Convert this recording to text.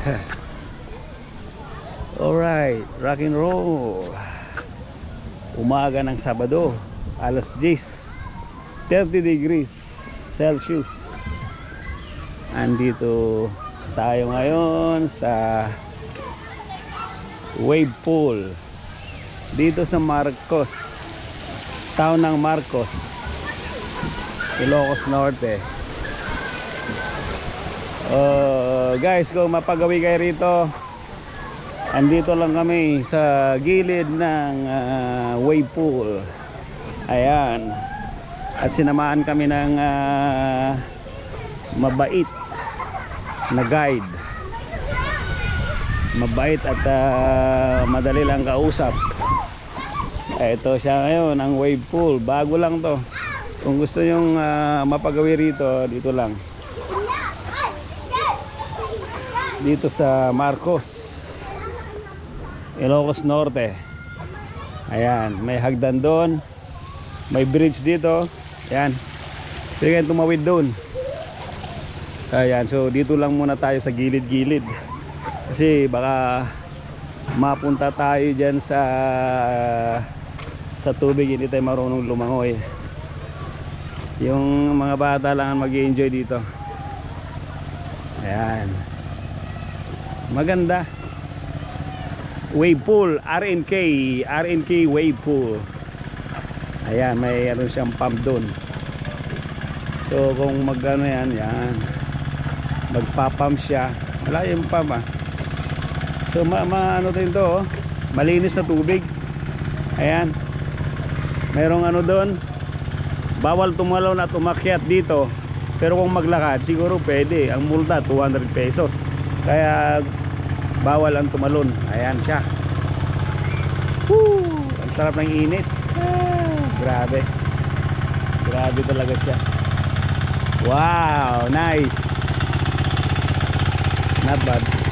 Alright, rock and roll. Umaga ng Sabado, alas 10, 30 degrees Celsius. Andito tayo ngayon sa wave pool dito sa Marcos town ng Marcos Ilocos Norte Uh, guys, kung mapagawi kayo rito, andito lang kami sa gilid ng ah, wave pool. Ayan. At sinamaan kami ng ah, mabait na guide. Mabait at ah, madali lang kausap. Ito siya ngayon, ang wave pool. Bago lang to. Kung gusto nyong ah, mapagawi rito, dito lang. Dito sa Marcos Ilocos Norte. Ayan may hagdan doon may bridge dito. Ayan pwede kayong tumawid doon. Ayan so dito lang muna tayo sa gilid gilid kasi baka mapunta tayo dyan sa sa tubig hindi tayo marunong lumangoy. Yung mga bata lang ang mag enjoy dito. Ayan Maganda. Wave pool, RNK, RNK wave pool. Ayan, may ano siyang pump doon. So kung magano yan, yan. Magpa-pump siya. Wala yung pump ah. So ma, ma ano din to, oh. malinis na tubig. Ayan. Merong ano doon. Bawal tumalaw at umakyat dito. Pero kung maglakad, siguro pwede. Ang multa 200 pesos. Kaya bawal ang tumalon. Ayan siya. Woo! Ang sarap ng init. Ah, grabe. Grabe talaga siya. Wow, nice. Not bad.